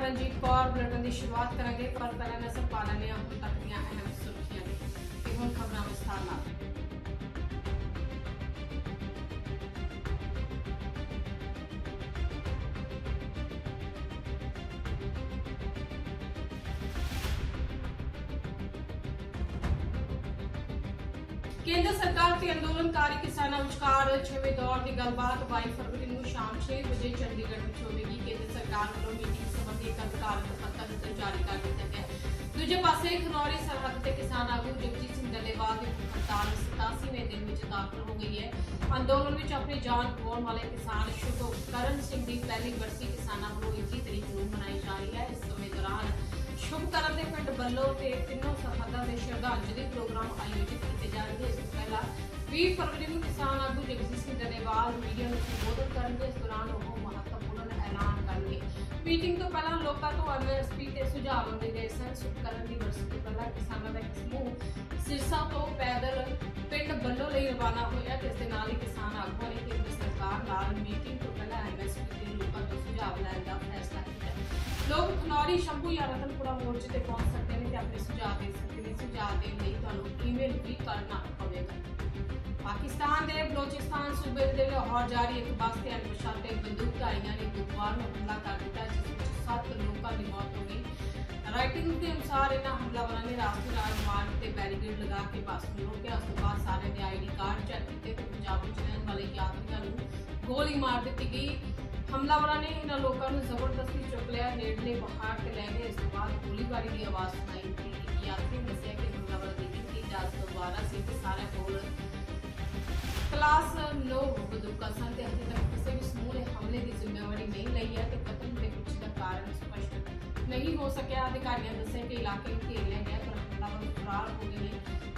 Ranjit Kaur bulletin ਦੀ ਸ਼ੁਰੂਆਤ ਕਰਾਂਗੇ, ਪਰ ਪਹਿਲਾਂ ਨਜ਼ਰ ਪਾ ਲੈਂਦੇ ਹਾਂ ਹੁਣ ਤੱਕ ਦੀਆਂ ਅਹਿਮ ਸੁਰਖੀਆਂ ਤੇ ਹੁਣ ਖਬਰਾਂ ਵਿਸਥਾਰ ਨਾਲ। ਕੇਂਦਰ ਸਰਕਾਰ ਤੇ ਅੰਦੋਲਨਕਾਰੀ ਕਿਸਾਨਾਂ ਵਿਚਕਾਰ 6ਵੇਂ ਦੌਰ ਦੀ ਗੱਲਬਾਤ 22 ਫਰਵਰੀ ਨੂੰ ਸ਼ਾਮ 6 ਵਜੇ ਚੰਡੀਗੜ੍ਹ ਵਿੱਚ ਹੋਵੇਗੀ। ਕੇਂਦਰ ਸਰਕਾਰ ਵੱਲੋਂ ਮੀਟਿੰਗ ਸੰਬੰਧੀ ਇੱਕ ਅਧਿਕਾਰਤ ਪੱਤਰ ਜਾਰੀ ਕਰ ਦਿੱਤਾ ਗਿਆ। ਦੂਜੇ ਪਾਸੇ ਖਨੌਰੀ ਸਰਹੱਦ ਤੇ ਕਿਸਾਨ ਆਗੂ ਜਗਜੀਤ ਸਿੰਘ ਡੱਲੇਵਾਲ ਦੀ ਹੜਤਾਲ 87ਵੇਂ ਦਿਨ ਵਿੱਚ ਦਾਖਲ ਹੋ ਗਈ ਹੈ। ਅੰਦੋਲਨ ਵਿੱਚ ਆਪਣੀ ਜਾਨ ਗਵਾਉਣ ਵਾਲੇ ਕਿਸਾਨ ਸ਼ੁਭ ਕਰਨ ਸਿੰਘ ਦੀ ਪਹਿਲੀ ਬਰਸੀ ਕਿਸਾਨਾਂ ਵੱਲੋਂ 21 ਤਰੀਕ ਨੂੰ ਮਨਾਈ ਜਾ ਰਹੀ ਹੈ। ਇਸ ਸਮੇਂ ਦੌਰਾਨ ਸ਼ੁਭ ਕਰਨ ਦੇ ਪਿੰਡ ਬੱਲੋ ਤੇ ਤਿੰਨੋਂ ਸਰਹੱਦਾਂ ਦੇ ਸ਼ਰਧਾਂਜਲੀ ਪ੍ਰੋਗਰਾਮ ਆਯੋਜਿਤ 20 ਫਰਵਰੀ ਨੂੰ ਕਿਸਾਨ ਆਗੂ ਜਗਜੀਤ ਸਿੰਘ ਡੱਲੇਵਾਲ ਮੀਡੀਆ ਨੂੰ ਸੰਬੋਧਨ ਕਰਨਗੇ। ਇਸ ਦੌਰਾਨ ਉਹ ਮਹੱਤਵਪੂਰਨ ਐਲਾਨ ਕਰਨਗੇ। ਮੀਟਿੰਗ ਤੋਂ ਪਹਿਲਾਂ ਲੋਕਾਂ ਤੋਂ ਐਮਐਸਪੀ ਤੇ ਸੁਝਾਅ ਮੰਗੇ ਗਏ ਸਨ। ਸ਼ੁਭ ਕਰਨ ਦੀ ਵਰਸੀ ਤੋਂ ਪਹਿਲਾਂ ਕਿਸਾਨਾਂ ਦਾ ਇੱਕ ਸਮੂਹ ਸਿਰਸਾ ਤੋਂ ਪੈਦਲ ਲਈ ਰਵਾਨਾ ਹੋਇਆ ਜਿਸ ਦੇ ਨਾਲ ਹੀ ਕਿਸਾਨ ਆਗੂਆਂ ਨੇ ਕੇਂਦਰ ਸਰਕਾਰ ਨਾਲ ਮੀਟਿੰਗ ਤੋਂ ਪਹਿਲਾਂ ਐਮਐਸਪੀ ਦੇ ਲੋਕਾਂ ਤੋਂ ਸੁਝਾਅ ਲੈਣ ਦਾ ਫੈਸਲਾ ਕੀਤਾ ਲੋਕ ਖਨੌਰੀ, ਸ਼ੰਭੂ ਜਾਂ ਰਤਨਪੁਰਾ ਮੋਰਚੇ ਤੇ ਪਹੁੰਚ ਸਕਦੇ ਨੇ ਤੇ ਆਪਣੇ ਸੁਝਾਅ ਦੇ ਸਕਦੇ ਨੇ। ਸੁਝਾਅ ਦੇਣ ਲਈ ਤੁਹਾਨੂੰ ਈਮੇਲ ਵੀ ਕਰਨਾ ਪਵੇਗਾ। ਪਾਕਿਸਤਾਨ ਦੇ ਬਲੋਚਿਸਤਾਨ ਸੂਬੇ ਦੇ ਲਾਹੌਰ ਜਾਰੀ ਇੱਕ ਬੱਸ ਤੇ ਅਣਪਛਾਤੇ ਬੰਦੂਕਧਾਰੀਆਂ ਨੇ ਬੁੱਧਵਾਰ ਨੂੰ ਹਮਲਾ ਕਰ ਦਿੱਤਾ ਜਿਸ ਵਿੱਚ ਰਾਈਟਿੰਗ ਦੇ ਅਨੁਸਾਰ ਇਹਨਾਂ ਹਮਲਾਵਰਾਂ ਨੇ ਰਾਸ਼ਟਰੀ ਰਾਜਮਾਰਗ ਤੇ ਬੈਰੀਕੇਡ ਲਗਾ ਕੇ ਬੱਸ ਨੂੰ ਰੋਕਿਆ। ਉਸ ਤੋਂ ਬਾਅਦ ਸਾਰਿਆਂ ਦੇ ਆਈਡੀ ਕਾਰਡ ਚੈੱਕ ਕੀਤੇ ਤੇ ਪੰਜਾਬ ਵਿੱਚ ਰਹਿਣ ਵਾਲੇ ਯਾਤਰੀਆਂ ਨੂੰ ਗੋਲੀ ਮਾਰ ਦਿੱਤੀ ਗਈ। ਹਮਲਾਵਰਾਂ ਨੇ ਇਹਨਾਂ ਲੋਕਾਂ ਨੂੰ ਜ਼ਬਰਦਸਤੀ ਚੁੱਕ ਲਿਆ, ਨੇੜਲੇ ਪਹਾੜ ਤੇ ਲੈ ਗਏ। ਇਸ ਤੋਂ ਬਾਅਦ ਗੋਲੀਬਾਰੀ ਦੀ ਆਵਾਜ਼ ਸੁਣਾਈ ਦਿੱਤੀ ਯਾਤਰੀ ਨੇ ਦੱਸਿਆ ਕਿ ਹਮਲਾਵਰ ਦੀ ਗਿਣਤੀ 10 ਤੋਂ 12 ਸੀ ਤੇ ਸਾਰਿਆਂ ਕੋਲ ਕਲਾਸ 9 ਬੰਦੂਕਾਂ ਸਨ। ਹੋ ਸਕਿਆ, ਅਧਿਕਾਰੀਆਂ ਦੱਸਿਆ ਕਿ ਇਲਾਕੇ ਨੂੰ ਘੇਰ ਲਿਆ ਗਿਆ, ਪਰ ਹਮਲਾਵਰ ਫਰਾਰ ਹੋ ਗਏ ਨੇ।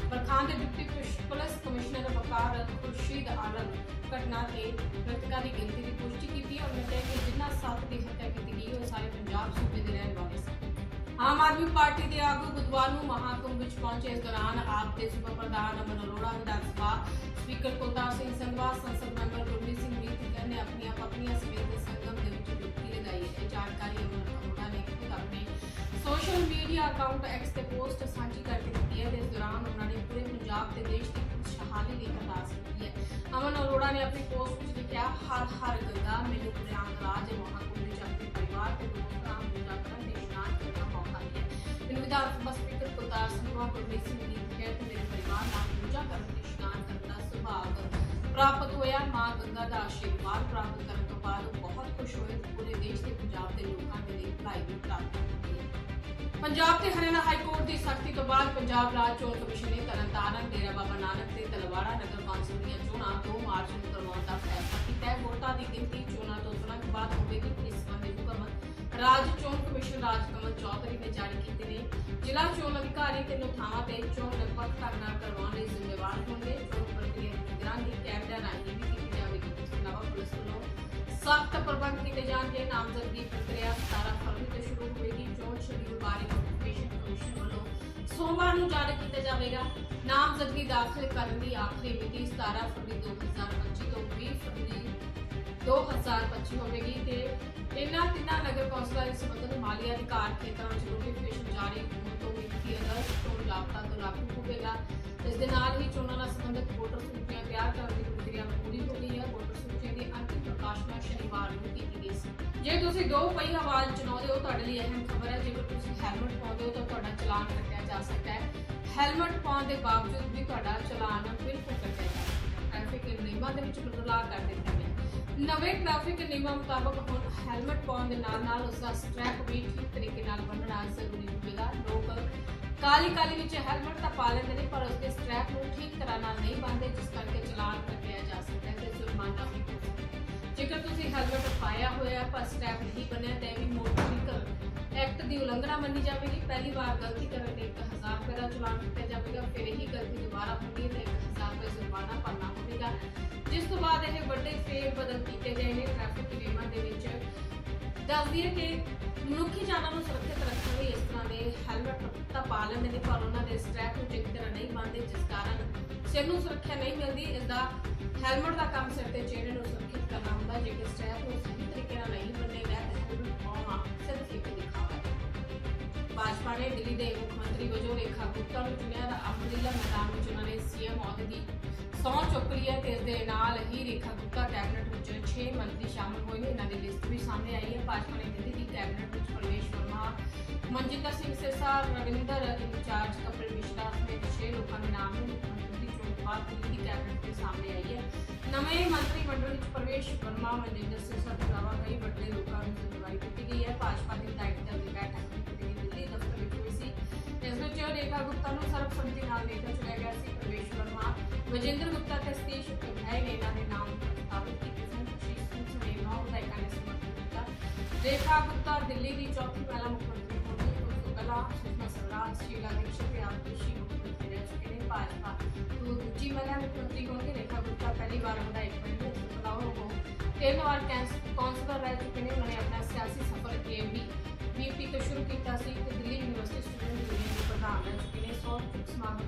ਬਰਖਾਨ ਦੇ deputy police- commissioner Waqar Khurshid Alam ਘਟਨਾ ਤੇ ਮ੍ਰਿਤਕਾਂ ਦੀ ਗਿਣਤੀ ਦੀ ਪੁਸ਼ਟੀ ਕੀਤੀ ਹੈ। ਉਹਨੇ ਕਿਹਾ ਕਿ ਜਿਨ੍ਹਾਂ ਸੱਤ ਦੀ ਹੱਤਿਆ ਕੀਤੀ ਗਈ, ਉਹ ਸਾਰੇ ਪੰਜਾਬ ਸੂਬੇ ਦੇ ਰਹਿਣ ਵਾਲੇ ਸਨ। ਆਮ ਆਦਮੀ ਪਾਰਟੀ ਦੇ ਆਗੂ ਬੁੱਧਵਾਰ ਨੂੰ ਮਹਾਕੁੰਭ ਵਿੱਚ ਪਹੁੰਚੇ। ਇਸ ਦੌਰਾਨ ਆਪ ਦੇ ਸੂਬਾ ਪ੍ਰਧਾਨ ਅਮਨ ਅਰੋੜਾ, ਵਿਧਾਨ ਸਭਾ ਸਪੀਕਰ ਕੋਤਾਰ ਸਿੰਘ ਸੰਧਵਾ, ਸੰਸਦ ਮੈਂਬਰ ਗੁਰਮੀਤ ਸਿੰਘ ਮੀਤ ਨੇ ਆਪਣੀਆਂ ਪਤਨੀਆਂ ਸਮੇਤ ਸੰਗਮ ਦੇ ਵਿੱਚ ਡੁਬਕੀ ਲਗਾਈ ਹੈ। ਜਾਣਕਾਰੀ ਅਮਨ ਅਰੋੜਾ ਨੇ ਖੁਦ ਆਪਣੇ ਸੋਸ਼ਲ ਮੀਡੀਆ ਅਕਾਊਂਟ ਐਕਸ ਤੇ ਪੋਸਟ ਸਾਂਝੀ ਕਰ ਦਿੱਤੀ ਹੈ। ਤੇ ਇਸ ਦੌਰਾਨ ਉਹਨਾਂ ਨੇ ਪੂਰੇ ਪੰਜਾਬ ਤੇ ਦੇਸ਼ ਦੀ ਖੁਸ਼ਹਾਲੀ ਲਈ ਅਰਦਾਸ ਕੀਤੀ ਹੈ। ਅਮਨ ਅਰੋੜਾ ਨੇ ਆਪਣੀ ਪੋਸਟ ਵਿੱਚ ਲਿਖਿਆ, ਹਰ ਹਰ ਗੰਗਾ ਮੈਨੂੰ ਪ੍ਰਯਾਗਰਾਜ ਮਹਾਕੁੰਭ ਵਿੱਚ ਆਪਣੇ ਪਰਿਵਾਰ ਤੇ ਦੋਸਤਾਂ ਨੂੰ ਪੂਜਾ ਦੇ ਇਸ਼ਨਾਨ ਕਰਨ ਮੌਕਾ ਮਿਲਿਆ। ਮੈਨੂੰ ਵਿਧਾਨ ਸਭਾ ਸਪੀਕਰ ਕੁਲਤਾਰ ਸਿੰਘ ਵਾਹ ਸਿੰਘ ਨੇ ਕਿਹਾ ਕਿ ਮੇਰੇ ਪਰਿਵਾਰ ਨਾਲ ਪੂਜਾ ਕਰਨ ਤੇ ਇਸ਼ਨਾਨ ਕਰਨ ਦਾ ਸੁਭਾਗ ਪ੍ਰਾਪਤ ਹੋਇਆ। ਮਾਂ ਗੰਗਾ ਦਾ ਆਸ਼ੀਰਵਾਦ ਪ੍ਰਾਪਤ ਕਰਨ ਤੋਂ ਬਾਅਦ ਉਹ ਬਹੁਤ ਖੁਸ਼ ਹੋਏ। ਤੇ ਪੂਰੇ ਦੇਸ਼ ਤੇ ਪੰਜਾਬ ਦੇ ਲੋਕਾਂ ਦੇ ਲਈ ਭਲਾਈ ਵੀ ਪ੍ਰਾਪਤ ਪੰਜਾਬ ਤੇ ਹਰਿਆਣਾ ਹਾਈ ਕੋਰਟ ਦੀ ਸਖਤੀ ਤੋਂ ਬਾਅਦ ਪੰਜਾਬ ਰਾਜ ਚੋਣ ਕਮਿਸ਼ਨ ਨੇ ਤਰਨਤਾਰਨ, ਡੇਰਾ ਬਾਬਾ ਨਾਨਕ ਤੇ ਤਲਵਾੜਾ ਨਗਰ ਕੌਂਸਲ ਦੀਆਂ ਚੋਣਾਂ 2 ਮਾਰਚ ਨੂੰ ਕਰਵਾਉਣ ਦਾ ਫੈਸਲਾ ਕੀਤਾ ਹੈ। ਵੋਟਾਂ ਦੀ ਗਿਣਤੀ ਚੋਣਾਂ ਤੋਂ ਤੁਰੰਤ ਬਾਅਦ ਹੋਵੇਗੀ। ਇਸ ਸੰਬੰਧੀ ਹੁਕਮ ਰਾਜ ਚੋਣ ਕਮਿਸ਼ਨ ਰਾਜ ਕਮਲ ਚੌਧਰੀ ਨੇ ਜਾਰੀ ਕੀਤੇ ਨੇ। ਜ਼ਿਲ੍ਹਾ ਚੋਣ ਅਧਿਕਾਰੀ ਤੇ ਥਾਵਾਂ ਤੇ ਚੋਣ ਨਿਰਪੱਖ ਢੰਗ ਨਾਲ ਕਰਵਾਉਣ ਲਈ ਜ਼ਿੰਮੇਵਾਰ ਹੋਣਗੇ। ਚੋਣ ਪ੍ਰਕਿਰਿਆ ਦੀ ਨਿਗਰਾਨੀ ਕੈਮਰਾ ਰਾਹੀਂ ਵੀ ਕੀਤੀ ਸਖਤ ਪ੍ਰਬੰਧ ਕੀਤੇ ਜਾਣਗੇ, ਨਾਮਜ਼ਦਗੀ ਪ੍ਰਕਿਰਿਆ 17 ਫਰਵਰੀ ਤੋਂ ਸ਼ੁਰੂ ਹੋਵੇਗੀ ਚੋਣ ਸ਼ਡਿਊਲ ਬਾਰੇ ਨੋਟੀਫਿਕੇਸ਼ਨ ਕਮਿਸ਼ਨ ਵੱਲੋਂ ਸੋਮਵਾਰ ਨੂੰ ਜਾਰੀ ਕੀਤਾ ਜਾਵੇਗਾ। ਨਾਮਜ਼ਦਗੀ ਦਾਖਲ ਕਰਨ ਦੀ ਆਖਰੀ ਮਿਤੀ 17 ਫਰਵਰੀ 2025 ਤੋਂ 20 ਫਰਵਰੀ 2025 ਹੋਵੇਗੀ ਤੇ ਇਹਨਾਂ ਤਿੰਨਾਂ ਨਗਰ ਕੌਂਸਲਾਂ ਦੇ ਸਬੰਧਤ ਮਾਲੀ ਅਧਿਕਾਰ ਖੇਤਰਾਂ ਵਿੱਚ ਨੋਟੀਫਿਕੇਸ਼ਨ ਜਾਰੀ ਹੋਣ ਤੋਂ ਮਿਤੀ ਅਗਸਤ ਤੋਂ ਜਾਬਤਾ ਤੋਂ ਲਾਗੂ ਹੋਵੇਗਾ ਇਸ ਦੇ ਨਾਲ ਹੀ ਚੋਣਾਂ ਨਾਲ ਸੰਬੰਧਿਤ ਵੋਟਰ ਸੂਚੀਆਂ ਤਿਆਰ ਕਰਨ ਦੀ ਪ੍ਰਕਿਰਿਆ ਪੂਰੀ ਹੋ ਗਈ ਹੈ। ਵੋਟਰ ਸੂਚੀਆਂ ਦੀ ਅੰਤਿਮ ਪ੍ਰਕਾਸ਼ਨਾ ਸ਼ਨੀਵਾਰ ਨੂੰ ਕੀਤੀ ਗਈ ਸੀ। ਜੇ ਤੁਸੀਂ ਦੋ ਪਹੀਆ ਵਾਹਨ ਚਲਾਉਂਦੇ ਹੋ, ਤੁਹਾਡੇ ਲਈ ਅਹਿਮ ਖਬਰ ਹੈ। ਜੇਕਰ ਤੁਸੀਂ ਹੈਲਮਟ ਪਾਉਂਦੇ ਹੋ, ਤਾਂ ਤੁਹਾਡਾ ਚਲਾਨ ਕੱਟਿਆ ਜਾ ਸਕਦਾ ਹੈ। ਹੈਲਮਟ ਪਾਉਣ ਦੇ ਬਾਵਜੂਦ ਵੀ ਤੁਹਾਡਾ ਚਲਾਨ ਬਿਲਕੁਲ ਕੱਟਿਆ ਜਾ ਹੈ। ਟ੍ਰੈਫਿਕ ਨਿਯਮਾਂ ਦੇ ਵਿੱਚ ਬਦਲਾਅ ਕਰ ਦਿੱਤਾ ਗਿਆ। ਨਵੇਂ ਟ੍ਰੈਫਿਕ ਨਿਯਮਾਂ ਮੁਤਾਬਕ ਹੁਣ ਹੈਲਮਟ ਪਾਉਣ ਦੇ ਨਾਲ ਨਾਲ ਉਸ ਦਾ ਸਟ੍ਰੈਪ ਵੀ ਠੀਕ ਤਰੀਕੇ ਨਾਲ ਬੰਨਣਾ ਜ਼ਰੂਰੀ ਹੋਵੇਗਾ। ਲੋਕ ਕਾਲੀ ਕਾਲੀ ਵਿੱਚ ਹੈਲਮਟ ਤਾਂ ਪਾ ਲੈਂਦੇ ਨੇ, ਪਰ ਉਸਦੇ ਸਟ੍ਰੈਪ ਨੂੰ ਠੀਕ ਤਰ੍ਹਾਂ ਨਾਲ ਨਹੀਂ ਬੰਨਦੇ, ਜਿਸ ਕਰਕੇ ਚਲਾਨ ਕੱਟਿਆ ਜਾ ਸਕਦਾ ਹੈ ਤੇ ਜੁਰਮਾਨਾ ਵੀ ਹੋ ਸਕਦਾ ਜੇਕਰ ਤੁਸੀਂ ਹੈਲਮਟ ਪਾਇਆ ਹੋਇਆ ਪਰ ਸਟ੍ਰੈਪ ਨਹੀਂ ਬੰਨਿਆ, ਤਾਂ ਇਹ ਵੀ ਮੋਟਰ ਵਹੀਕਲ ਐਕਟ ਦੀ ਉਲੰਘਣਾ ਮੰਨੀ ਜਾਵੇਗੀ। ਪਹਿਲੀ ਵਾਰ ਗਲਤੀ ਕਰਨ ਦੇ ਰੁਪਏ ਦਾ ਚਲਾਨ ਕੱਟਿਆ ਜਾਵੇਗਾ, ਫਿਰ ਇਹੀ ਗਲਤੀ ਦੁਬਾਰਾ ਹੁੰਦੀ ਤਾਂ 1000 ਰੁਪਏ ਜੁਰਮਾਨਾ ਭਰਨਾ ਹੋਵੇਗਾ। ਜਿਸ ਤੋਂ ਬਾਅਦ ਇਹ ਵੱਡੇ ਫੇਰ ਬਦਲ ਕੀਤੇ ਗਏ ਨੇ ਟ੍ਰੈਫਿਕ ਨਿਯਮਾਂ ਦੇ ਵਿੱਚ। ਦੱਸਦੀ ਹੈ ਕਿ ਮਨੁੱਖੀ ਜਾਨਾਂ ਨੂੰ ਸੁਰੱਖਿਅਤ ਰੱਖਣ ਲਈ ਇਸ ਤਰ੍ਹਾਂ ਦੇ ਹੈਲਮਟ ਤਾਂ ਪਾ ਲੈਂਦੇ ਨੇ, ਪਰ ਉਹਨਾਂ ਦੇ ਸਟ੍ਰੈਪ ਨੂੰ ਚੰਗੀ ਤਰ੍ਹਾਂ ਨਹੀਂ ਬੰਨ੍ਹਦੇ, ਜਿਸ ਕਾਰਨ ਸਿਰ ਨੂੰ ਸੁਰੱਖਿਆ ਨਹੀਂ ਮਿਲਦੀ। ਇਸ ਦਾ ਹੈਲਮਟ ਦਾ ਕੰਮ ਸਿਰ ਤੇ ਚਿਹਰੇ ਨੂੰ ਸੁਰੱਖਿਅਤ ਕਰਨਾ ਹੁੰਦਾ, ਜੇਕਰ ਸਟ੍ਰੈਪ ਨੂੰ ਸਹੀ ਤਰੀਕੇ ਨਾਲ ਨਹੀਂ ਬੰਨੇਗਾ ਤਾਂ ਹੈਲਮਟ ਪਾਉਣਾ ਸਿਰਫ ਇੱਕ ਦਿਖਾਵਾ ਭਾਜਪਾ ਨੇ ਦਿੱਲੀ ਦੇ ਮੁੱਖ ਮੰਤਰੀ ਵਜੋਂ ਰੇਖਾ ਗੁਪਤਾ ਨੂੰ ਚੁਣਿਆ ਤਾਂ ਅਮਰਿੰਦਰ ਮੈਦਾਨ ਵਿੱਚ ਉਹਨਾਂ ਨੇ ਸੀਐਮ ਅਹੁਦੇ ਦੀ ਸਹੁੰ ਚੁੱਕ ਲਈ ਹੈ ਤੇ ਇਸ ਦੇ ਨਾਲ ਹੀ ਰੇਖਾ ਗੁਪਤਾ ਕੈਬਨਿਟ ਵਿੱਚ 6 ਮੰਤਰੀ ਸ਼ਾਮਲ ਹੋਏ ਨੇ। ਇਹਨਾਂ ਦੀ ਲਿਸਟ ਵੀ ਸਾਹਮਣੇ ਆਈ ਹੈ। ਭਾਜਪਾ ਨੇ ਦਿੱਲੀ ਦੀ ਕੈਬਨਿਟ ਵਿੱਚ ਪ੍ਰਵੇਸ਼ ਵਰਮਾ, ਮਨਜਿੰਦਰ ਸਿੰਘ ਸਿਰਸਾ, ਰਵਿੰਦਰ ਇੰਚਾਰਜ ਕਪਿਲ ਮਿਸ਼ਰਾ ਸਮੇਤ 6 ਲੋਕਾਂ ਦੇ ਨਾਮ ਮੁੱਖ ਮੰਤਰੀ ਚੋਣ ਬਾਅਦ ਦਿੱਲੀ ਦੀ ਕੈਬਨਿਟ ਦੇ ਸਾਹਮਣੇ ਆਈ ਹੈ। ਨਵੇਂ ਮੰਤਰੀ ਮੰਡਲ ਵਿੱਚ ਪ੍ਰਵੇਸ਼ ਵਰਮਾ, ਮਨਜਿੰਦਰ ਸਿਰਸਾ ਤੋਂ ਇਲਾਵਾ ਕਈ ਵੱਡੇ ਲੋਕਾਂ ਨੂੰ ਜ਼ਿੰਮੇਵਾਰੀ ਦਿੱਤੀ ਗਈ ਹੈ। ਭਾਜਪਾ ਦੀ ਡਾਇਰੈਕਟਰ ਦੀ ਬੈਠਕ ਇਸ ਰੇਖਾ ਗੁਪਤਾ ਨੂੰ ਸਰਬਸੰਮਤੀ ਨਾਲ ਨੇਤਾ ਚੁਣਿਆ ਗਿਆ ਸੀ, ਪ੍ਰਵੇਸ਼ ਵਰਮਾ ਵਜਿੰਦਰ ਗੁਪਤਾ ਤੇ ਸਤੀਸ਼ ਉਪਾਧਿਆਏ ਇਹਨਾਂ ਦੇ ਨਾਮ ਪ੍ਰਸਤਾਵਿਤ ਕੀਤੇ ਸਨ। ਸ਼੍ਰੀ ਸਿੰਘ ਸਮੇਤ ਨੌ ਵਿਧਾਇਕਾਂ ਨੇ ਸਮਰਥਨ ਕੀਤਾ। ਰੇਖਾ ਗੁਪਤਾ ਦਿੱਲੀ ਦੀ ਚੌਥੀ ਮਹਿਲਾ ਮੁੱਖ ਮੰਤਰੀ ਹੋਣੀ ਉਸ ਤੋਂ ਪਹਿਲਾਂ ਸੁਸ਼ਮਾ ਸਵਰਾਜ, ਸ਼ੀਲਾ ਦੀਕਸ਼ਿਤ ਤੇ ਆਦਿਸ਼ੀ ਮੁੱਖ ਮੰਤਰੀ ਰਹਿ ਚੁੱਕੇ ਨੇ। ਭਾਜਪਾ ਤੋਂ ਦੂਜੀ ਮਹਿਲਾ ਮੁੱਖ ਮੰਤਰੀ ਹੋਣਗੇ। ਰੇਖਾ ਗੁਪਤਾ ਪਹਿਲੀ ਵਾਰ ਵਿਧਾਇਕ ਬਣੀ ਹੈ ਤੋਂ ਇਲਾਵਾ ਉਹ ਤਿੰਨ ਵਾਰ ਕੌਂਸਲਰ ਰਹਿ ਚੁੱਕੇ ਨੇ। ਉਹਨਾਂ ਨੇ ਆਪਣਾ ਸਿਆਸੀ ਸਫ਼ਰ ਕੇਐਮਬੀ ਵੀਪੀ ਤੋਂ ਸ਼ੁਰੂ ਕੀਤਾ ਸੀ ਤੇ ਯੂਨੀਅਨ ਦੇ ਪ੍ਰਧਾਨ ਰਹਿ ਚੁੱਕੇ ਨੇ ਸੌ ਚੁੱਕ ਸਮਾਗਮ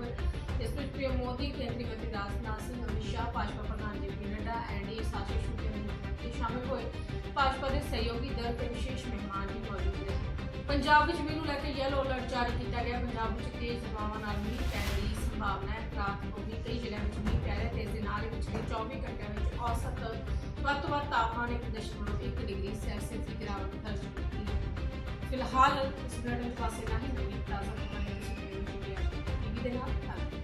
ਵਿੱਚ ਇਸ ਵਿੱਚ ਪੀਐਮ ਮੋਦੀ ਕੇਂਦਰੀ ਮੰਤਰੀ ਰਾਜਨਾਥ ਸਿੰਘ ਅਮਿਤ ਸ਼ਾਹ ਭਾਜਪਾ ਪ੍ਰਧਾਨ ਜੇਪੀ ਨੱਡਾ ਐਨਡੀਏ ਸਾਥੀ ਸੂਬੇ ਦੇ ਮੁੱਖ ਹੋਏ ਭਾਜਪਾ ਦੇ ਸਹਿਯੋਗੀ ਦਲ ਤੇ ਵਿਸ਼ੇਸ਼ ਮਹਿਮਾਨ ਵੀ ਮੌਜੂਦ ਰਹੇ ਪੰਜਾਬ ਵਿੱਚ ਮੀਂਹ ਨੂੰ ਲੈ ਕੇ ਯੈਲੋ ਅਲਰਟ ਜਾਰੀ ਕੀਤਾ ਗਿਆ ਪੰਜਾਬ ਵਿੱਚ ਤੇਜ਼ ਹਵਾਵਾਂ ਨਾਲ ਮੀਂਹ ਪੈਣ ਦੀ ਸੰਭਾਵਨਾ ਹੈ ਰਾਤ ਨੂੰ ਵੀ ਕਈ ਜ਼ਿਲ੍ਹਿਆਂ ਵਿੱਚ ਮੀਂਹ ਪੈ ਰਿਹਾ ਤੇ ਇਸ ਦੇ ਨਾਲ ਹੀ ਪਿਛਲੇ 24 ਘੰਟਿਆਂ ਵਿੱਚ ਔਸਤ ਵੱਧ ਤੋਂ ਵੱਧ ਤਾਪਮਾਨ 1.1 ਡਿਗਰੀ ਸੈਲਸੀਅਸ ਦੀ ਗਿਰਾਵਟ ਦਰਜ ਕੀਤੀ ਫਿਲਹਾਲ ਇਸ ਬੁਲੇਟਿਨ ਪਾਸੇ ਨਹੀਂ ਨਵੀਂ ਤਾਜ਼ਾ ਖਬਰਾਂ ਦੇ ਵਿੱਚ ਟੀਵੀ ਦੇ ਨਾਲ